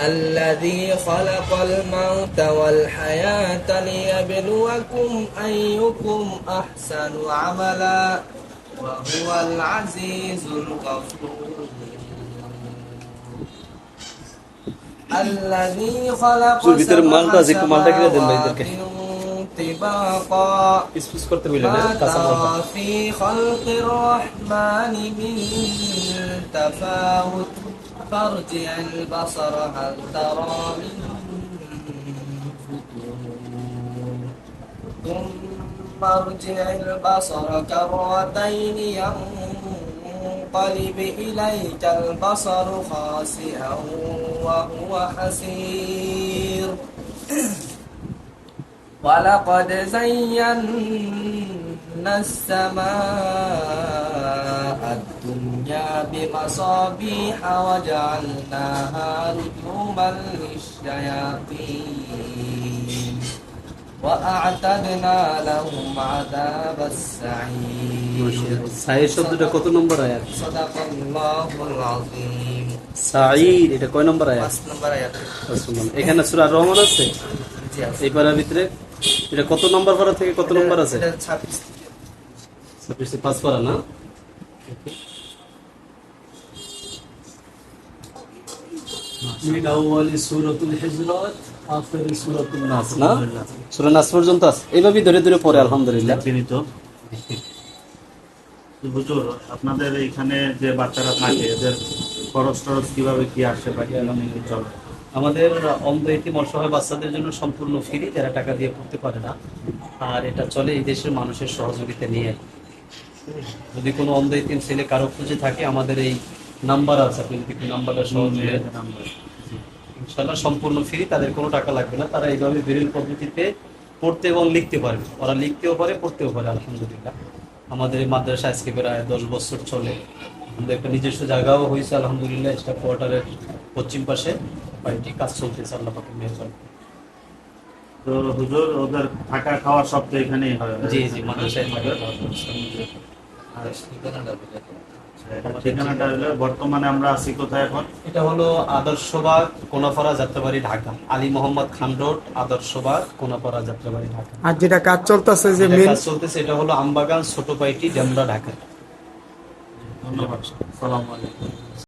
الذي خلق الموت والحياة ليبلوكم أيكم أحسن عملا وهو العزيز الغفور. الذي خلق سبع طباقا ما ترى في خلق الرحمن من تفاوت. فارجع البصر هل ترى ثم ارجع البصر كرتين ينقلب إليك البصر خاسئا وهو حسير. ولقد زينا السماء الدنيا بمصابيح وجعلناها رجوما للشياطين وأعتدنا لهم عذاب السعير সাইয়ের শব্দটা কত নম্বর আয়াত صدق الله العظيم সাঈদ এটা কয় নম্বর আয়াত পাঁচ নম্বর আয়াত রাসূলুল্লাহ। এখানে সূরা রহমান আছে জি আছে। এই পারার ভিতরে এটা কত নাম্বার পড়া থেকে কত নাম্বার আছে? ছাব্বিশ পাঁচ পারা না? আপনাদের এখানে যে বাচ্চারা থাকে এদের খরচ টরচ কীভাবে কি আসে বাকি চলে? আমাদের অন্ধ এতিম অসহায় বাচ্চাদের জন্য সম্পূর্ণ ফ্রি যারা টাকা দিয়ে পড়তে পারে না। আর এটা চলে এই দেশের মানুষের সহযোগিতা নিয়ে। যদি কোনো অন্ধ এতিম ছেলে কারও খুঁজে থাকে আমাদের এই নাম্বার আছে আপনি যদি নাম্বারটা সহযোগে ইনশাল্লাহ সম্পূর্ণ ফ্রি তাদের কোনো টাকা লাগবে না। তারা এইভাবে বিরল পদ্ধতিতে পড়তে এবং লিখতে পারবে। ওরা লিখতেও পারে পড়তেও পারে আলহামদুলিল্লাহ। আমাদের এই মাদ্রাসা আজকে প্রায় দশ বছর চলে। আমাদের একটা নিজস্ব জায়গাও হয়েছে আলহামদুলিল্লাহ এটা কোয়ার্টারের পশ্চিম পাশে। বাড়িটি কাজ চলতেছে আল্লাহ পাকের মেহরবানি তো হুজুর ওদের থাকা খাওয়া সব তো এখানেই হয়। জি জি মাদ্রাসায় থাকে। ঠিকানাটা হলো বর্তমানে আমরা আছি কোথায় এখন? এটা হলো আদর্শবাগ কোনাপাড়া যাত্রাবাড়ি ঢাকা। আলী মোহাম্মদ খান রোড আদর্শবাগ কোনাপাড়া যাত্রাবাড়ি ঢাকা। আর যেটা কাজ চলতেছে যে মেন কাজ চলতেছে এটা হলো আমবাগান ছোট পাইটি ডেমরা ঢাকা। ধন্যবাদ। সালাম আলাইকুম।